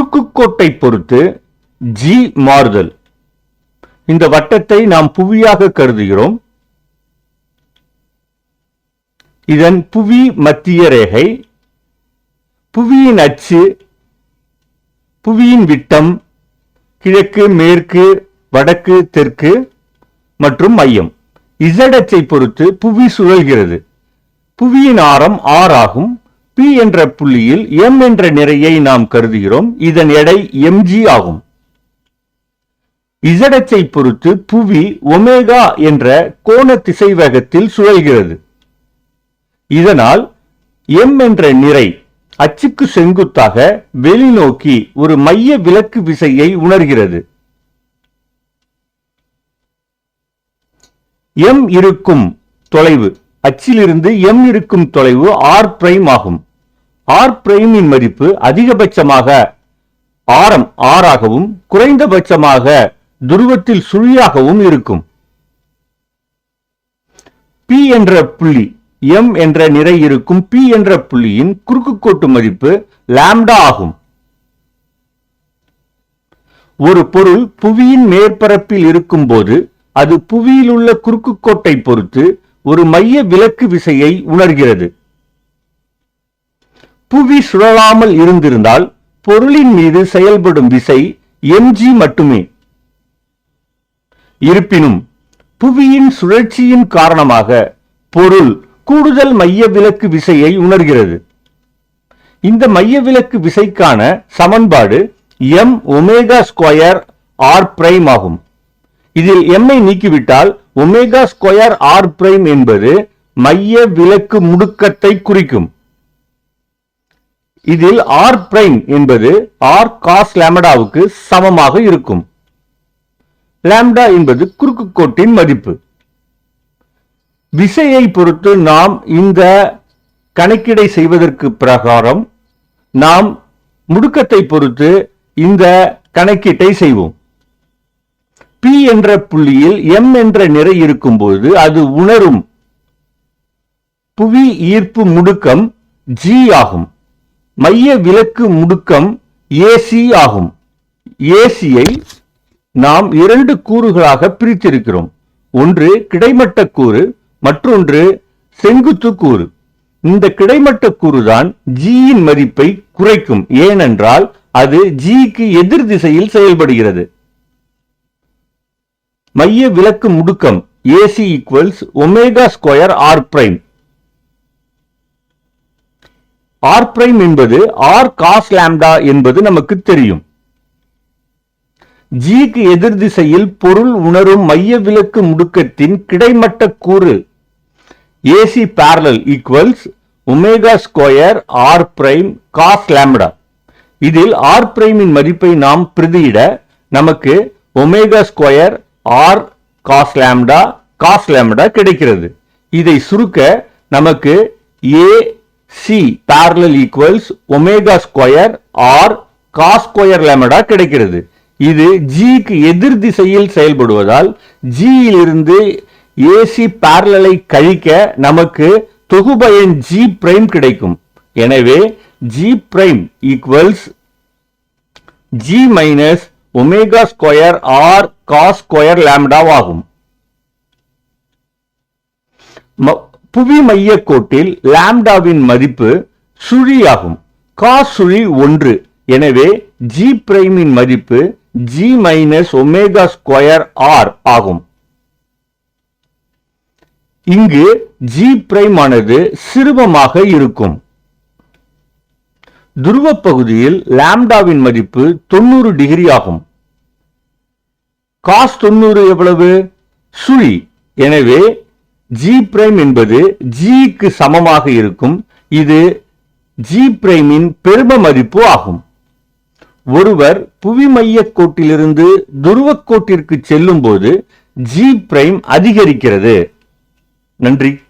குறுக்கு கோட்டை பொறுத்து ஜி மாறுதல். இந்த வட்டத்தை நாம் புவியாக கருதுகிறோம். இதன் புவி மத்திய ரேகை புவியின் அச்சு புவியின் விட்டம் கிழக்கு மேற்கு வடக்கு தெற்கு மற்றும் மையம். இசடச்சை அச்சை பொறுத்து புவி சுழல்கிறது. புவியின் ஆரம் ஆறாகும் ஆகும். பி என்ற புள்ளியில் எம் என்ற நிறையை நாம் கருதுகிறோம். இதன் எடை எம்ஜி ஆகும். Z பொறுத்து புவி ஒமேகா என்ற கோண திசைவேகத்தில் சுழல்கிறது. இதனால் எம் என்ற நிறை அச்சுக்கு செங்குத்தாக வெளிநோக்கி ஒரு மைய விலக்கு விசையை உணர்கிறது. எம் இருக்கும் தொலைவு அச்சிலிருந்து எம் இருக்கும் தொலைவு ஆர் பிரைம் ஆகும். ஆர் பிரைமின் மதிப்பு அதிகபட்சமாக ஆரம் ஆறாகவும் குறைந்தபட்சமாக துருவத்தில் சுழியாகவும் இருக்கும். பி என்ற புள்ளி எம் என்ற நிறை இருக்கும். பி என்ற புள்ளியின் குறுக்கு கோட்டு மதிப்பு லாம்டா ஆகும். ஒரு பொருள் புவியின் மேற்பரப்பில் இருக்கும்போது அது புவியில் உள்ள குறுக்கு கோட்டை பொறுத்து ஒரு மைய விலக்கு விசையை உணர்கிறது. புவி சுழலாமல் இருந்திருந்தால் பொருளின் மீது செயல்படும் விசை எம்ஜி மட்டுமே. இருப்பினும் புவியின் சுழற்சியின் காரணமாக பொருள் கூடுதல் மைய விலக்கு விசையை உணர்கிறது. இந்த மைய விலக்கு விசைக்கான சமன்பாடு M omega square R prime ஆகும். இதில் எம்ஐ நீக்கிவிட்டால் ஒமேகா ஸ்கொயர் ஆர் பிரைம் என்பது மைய விலக்கு முடுக்கத்தை குறிக்கும். இதில் r பிரைம் என்பது r cos லாம்டாவுக்கு சமமாக இருக்கும். லாம்டா என்பது குறுக்கு கோட்டின் மதிப்பு. விசையை பொறுத்து நாம் இந்த கணக்கீடை செய்வதற்கு பிரகாரம் நாம் முடுக்கத்தை பொறுத்து இந்த கணக்கீட்டை செய்வோம். P என்ற புள்ளியில் M என்ற நிறை இருக்கும்போது அது உணரும் புவி ஈர்ப்பு முடுக்கம் G ஆகும். மைய விலக்கு முடுக்கம் ஏசி ஆகும். ஏசியை நாம் இரண்டு கூறுகளாக பிரித்திருக்கிறோம். ஒன்று கிடைமட்ட கூறு மற்றொன்று செங்குத்து கூறு. இந்த கிடைமட்ட கூறுதான் ஜியின் மதிப்பை குறைக்கும். ஏனென்றால் அது ஜிக்கு எதிர் திசையில் செயல்படுகிறது. மைய விலக்கு முடுக்கம் a c equals omega square r prime r prime என்பது ஆர் காஸ் லாம்டா என்பது நமக்கு தெரியும். ஜிக்கு எதிர் திசையில் பொருள் உணரும் மைய விலக்கு முடுக்கத்தின் கிடைமட்ட கூறு a c parallel equals omega square r prime cos lambda இதில் ஆர் பிரைமின் மதிப்பை நாம் பிரதியிட நமக்கு omega square r cos lambda cos lambda கிடைக்கிறது. இதை சுருக்க நமக்கு a c parallel equals omega square r cos square lambda கிடைக்கிறது. இது ஜிக்கு எதிர் திசையில் செயல்படுவதால் ஜியிலிருந்து ஏசி parallel-ஐ கழிக்க நமக்கு தொகுபயன் ஜி பிரைம் கிடைக்கும். எனவே G prime equals g minus omega square r cos square லாம்டாவாகும் ம- புவி மைய கோட்டில் லாம்டாவின் மதிப்பு சுழியாகும். காஸ் சுழி ஒன்று. எனவே ஜி பிரைமின் மதிப்பு g minus omega square r ஆகும். இங்கு ஜி பிரைம் ஆனது சிறுமமாக இருக்கும். துருவ பகுதியில் லாம்டாவின் மதிப்பு தொண்ணூறு டிகிரி ஆகும். காஸ் தொண்ணூறு எவ்வளவு? சுழி. எனவே ஜி பிரைம் என்பது ஜிக்கு க்கு சமமாக இருக்கும். இது ஜி பிரைமின் பெரும மதிப்பு ஆகும். ஒருவர் புவி மையக் கோட்டிலிருந்து துருவக் கோட்டிற்கு செல்லும்போது ஜி பிரைம் அதிகரிக்கிறது. நன்றி.